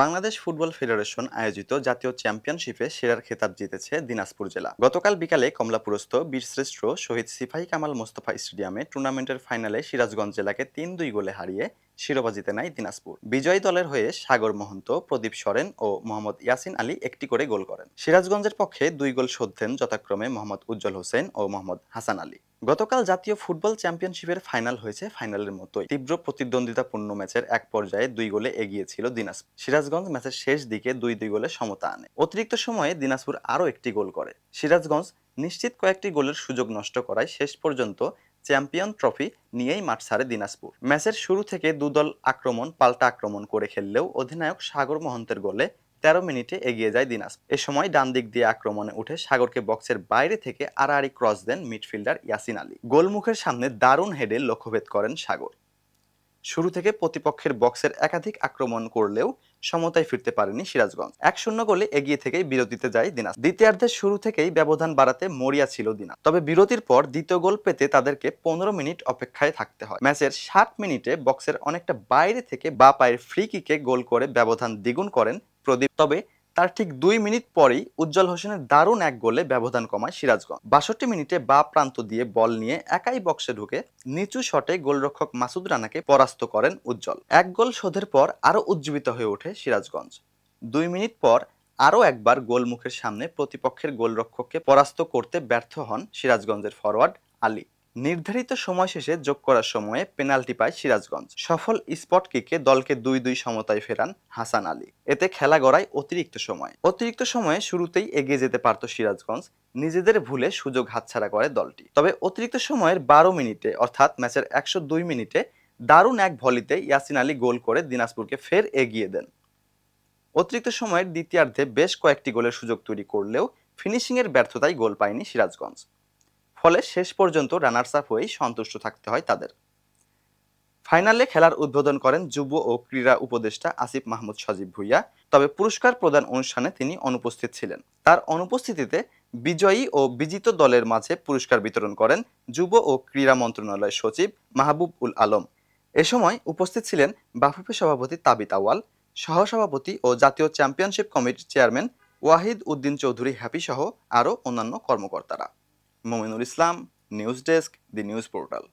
Bangladesh football federation আয়োজিত জাতীয় চ্যাম্পিয়নশিপে সেরার খেতাব জিতেছে দিনাজপুর জেলা। গতকাল বিকালে কমলাপুরস্থ বীরশ্রেষ্ঠ শহীদ সিপাহী কামাল মোস্তফা স্টেডিয়ামে টুর্নামেন্টের ফাইনালে সিরাজগঞ্জ জেলাকে তিন দুই গোলে হারিয়ে শিরোপা জিতে নেয় দিনাজপুর। বিজয়ী দলের হয়ে সাগর মহন্ত, প্রদীপ সরেন ও মোহাম্মদ ইয়াসিন আলী একটি করে গোল করেন। সিরাজগঞ্জের পক্ষে দুই গোল শোধ দেন যথাক্রমে মোহাম্মদ উজ্জ্বল হোসেন ও মোহাম্মদ হাসান আলী। গতকাল জাতীয় ফুটবল চ্যাম্পিয়নশিপের ফাইনাল হয়েছে ফাইনালের মতোই। তীব্র প্রতিদ্বন্দ্বিতাপূর্ণ ম্যাচের এক পর্যায়ে দুই গোলে এগিয়ে ছিল দিনাজপুর। সিরাজগঞ্জ ম্যাচের শেষ দিকে দুই দুই গোলে সমতা আনে। অতিরিক্ত সময়ে দিনাজপুর আরও একটি গোল করে। সিরাজগঞ্জ নিশ্চিত কয়েকটি গোলের সুযোগ নষ্ট করায় শেষ পর্যন্ত চ্যাম্পিয়ন ট্রফি নিয়েই মাঠ ছাড়ে দিনাজপুর। ম্যাচের শুরু থেকে দুদল আক্রমণ, পাল্টা আক্রমণ করে খেললেও অধিনায়ক সাগর মহন্তের গোলে তেরো মিনিটে এগিয়ে যায় দিনাজপুর। এ সময় ডান দিক দিয়ে আক্রমণে উঠে সাগরকে বক্সের বাইরে থেকে আড়াআড়ি ক্রস দেন মিডফিল্ডার ইয়াসিন আলী। গোলমুখের সামনে দারুণ হেডে লক্ষ্যভেদ করেন সাগর। শুরু থেকে প্রতিপক্ষের বক্সের একাধিক আক্রমণ করলেও সমতায় ফিরতে পারেনি সিরাজগঞ্জ। এক শূন্য গোলে এগিয়ে থেকেই বিরতিতে যায় দিনাজ। দ্বিতীয়ার্ধের শুরু থেকেই ব্যবধান বাড়াতে মরিয়া ছিল দিনাজ। তবে বিরতির পর দ্বিতীয় গোল পেতে তাদেরকে পনেরো মিনিট অপেক্ষায় থাকতে হয়। ম্যাচের ষাট মিনিটে বক্সের অনেকটা বাইরে থেকে বা পায়ের ফ্রি কিকে গোল করে ব্যবধান দ্বিগুণ করেন প্রদীপ। তবে তার ঠিক দুই মিনিট পরেই উজ্জ্বল হোসেনের দারুণ এক গোলে ব্যবধান কমায় সিরাজগঞ্জ। বাষট্টি মিনিটে বা প্রান্ত দিয়ে বল নিয়ে একাই বক্সে ঢুকে নিচু শটে গোলরক্ষক মাসুদ রানাকে পরাস্ত করেন উজ্জ্বল। এক গোল শোধের পর আরও উজ্জীবিত হয়ে ওঠে সিরাজগঞ্জ। দুই মিনিট পর আরও একবার গোলমুখের সামনে প্রতিপক্ষের গোলরক্ষককে পরাস্ত করতে ব্যর্থ হন সিরাজগঞ্জের ফরওয়ার্ড আলী। নির্ধারিত সময় শেষে যোগ করার সময়ে পেনাল্টি পায় সিরাজগঞ্জ। সফল স্পট কিকে দলকে দুই দুই সমতায় ফেরান হাসান আলী। এতে খেলা গড়ায় অতিরিক্ত সময়। অতিরিক্ত সময়ে শুরুতেই এগিয়ে যেতে পারত সিরাজগঞ্জ। নিজেদের ভুলে সুযোগ হাতছাড়া করে দলটি। তবে অতিরিক্ত সময়ের বারো মিনিটে, অর্থাৎ ম্যাচের একশো দুই মিনিটে, দারুণ এক ভলিতে ইয়াসিন আলী গোল করে দিনাজপুরকে ফের এগিয়ে দেন। অতিরিক্ত সময়ের দ্বিতীয়ার্ধে বেশ কয়েকটি গোলের সুযোগ তৈরি করলেও ফিনিশিংয়ের ব্যর্থতায় গোল পায়নি সিরাজগঞ্জ। ফলে শেষ পর্যন্ত রানার্স আপ হয়েই সন্তুষ্ট থাকতে হয় তাদের। ফাইনালে খেলার উদ্বোধন করেন যুব ও ক্রীড়া উপদেষ্টা আসিফ মাহমুদ সজীব ভুইয়া। তবে পুরস্কার প্রদান অনুষ্ঠানে তিনি অনুপস্থিত ছিলেন। তার অনুপস্থিতিতে বিজয়ী ও বিজিত দলের মাঝে পুরস্কার বিতরণ করেন যুব ও ক্রীড়া মন্ত্রণালয়ের সচিব মাহবুব উল আলম। এ সময় উপস্থিত ছিলেন বাফুফে সভাপতি তাবিত আওয়াল সহসভাপতি ও জাতীয় চ্যাম্পিয়নশিপ কমিটির চেয়ারম্যান ওয়াহিদ উদ্দিন চৌধুরী হ্যাপি সহ আরও অন্যান্য কর্মকর্তারা। Mominul Islam news desk the news portal.